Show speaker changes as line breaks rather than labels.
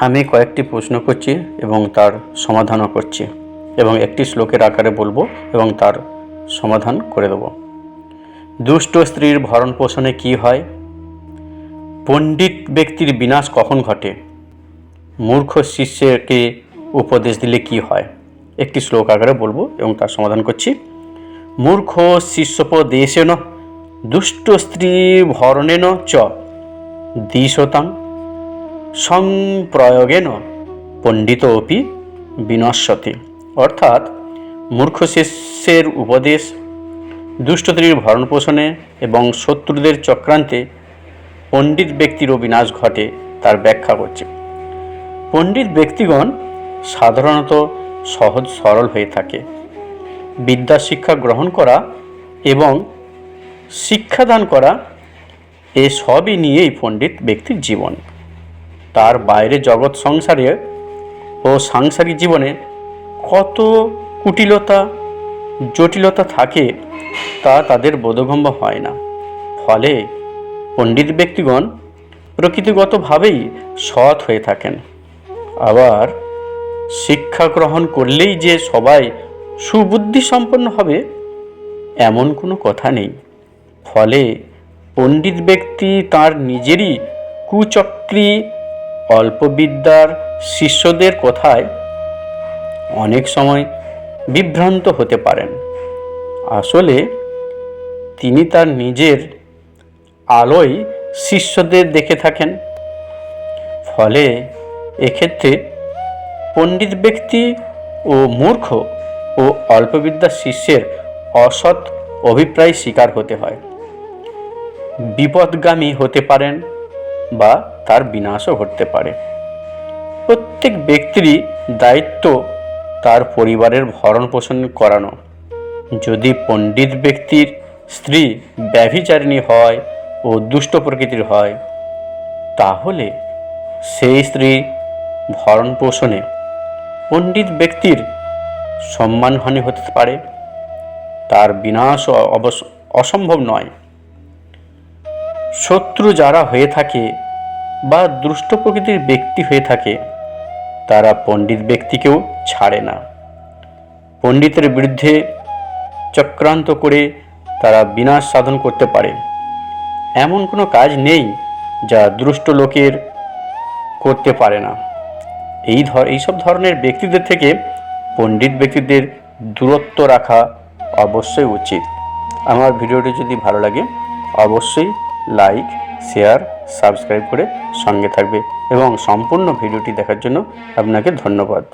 আমি কয়েকটি প্রশ্ন করছি এবং তার সমাধানও করছি এবং একটি শ্লোকের আকারে বলব এবং তার সমাধান করে দেব। দুষ্ট স্ত্রীর ভরণ পোষণে কী হয়? পণ্ডিত ব্যক্তির বিনাশ কখন ঘটে? মূর্খ শিষ্যকে উপদেশ দিলে কি হয়? একটি শ্লোক আকারে বলব এবং তার সমাধান করছি। মূর্খ শিষ্যোপদেশেন, দুষ্ট স্ত্রী ভরণেন চ দ্বিশতাং সংপ্রয়োগেন পণ্ডিত অপি বিনশ্যতে অর্থাৎ মূর্খ শিষ্যের উপদেশ দুষ্টত্রীর ভরণ পোষণে এবং শত্রুদের চক্রান্তে পণ্ডিত ব্যক্তিরও বিনাশ ঘটে তার ব্যাখ্যা করছে। পণ্ডিত ব্যক্তিগণ সাধারণত সহজ সরল হয়ে থাকে। বিদ্যা শিক্ষা গ্রহণ করা এবং শিক্ষাদান করা এ সবই নিয়েই পণ্ডিত ব্যক্তির জীবন। তার বাইরে জগৎ সংসারে ও সাংসারিক জীবনে কত কুটিলতা, জটিলতা থাকে তা তাদের বোধগম্য হয় না। ফলে পণ্ডিত ব্যক্তিগণ প্রকৃতিগতভাবেই সৎ হয়ে থাকেন। আবার শিক্ষা গ্রহণ করলেই যে সবাই সুবুদ্ধি সম্পন্ন হবে, এমন কোনো কথা নেই। ফলে পণ্ডিত ব্যক্তি তার নিজেরই কুচক্রী অল্পবিদ্যার শিষ্যদের কথায় অনেক সময় বিভ্রান্ত হতে পারেন। আসলে তিনি তার নিজের আলোয় শিষ্যদের দেখে থাকেন। ফলে এক্ষেত্রে পণ্ডিত ব্যক্তি ও মূর্খ ও অল্পবিদ্যার শিষ্যের অসৎ অভিপ্রায় শিকার হতে হয়। বিপদগামী হতে পারেন। বা তার বিনাশও ঘটতে পারে। প্রত্যেক ব্যক্তিরই দায়িত্ব তার পরিবারের ভরণ পোষণ করানো। যদি পণ্ডিত ব্যক্তির স্ত্রী ব্যভিচারিণী হয় ও দুষ্ট প্রকৃতির হয়, তাহলে সেই স্ত্রী ভরণ পোষণে পণ্ডিত ব্যক্তির সম্মানহানি হতে পারে। তার বিনাশ অবশ্য অসম্ভব নয়। শত্রু যারা হয়ে থাকে বা দুষ্ট প্রকৃতির ব্যক্তি হয়ে থাকে, তারা পণ্ডিত ব্যক্তিকেও ছাড়ে না। পণ্ডিতের বিরুদ্ধে চক্রান্ত করে তারা বিনাশ সাধন করতে পারে। এমন কোনো কাজ নেই যা দুষ্ট লোকের করতে পারে না। এই ধর, এইসব ধরনের ব্যক্তিদের থেকে পণ্ডিত ব্যক্তিদের দূরত্ব রাখা অবশ্যই উচিত। আমার ভিডিওটি যদি ভালো লাগে, অবশ্যই লাইক শেয়ার সাবস্ক্রাইব করে সঙ্গে থাকবে এবং সম্পূর্ণ ভিডিওটি দেখার জন্য আপনাকে ধন্যবাদ।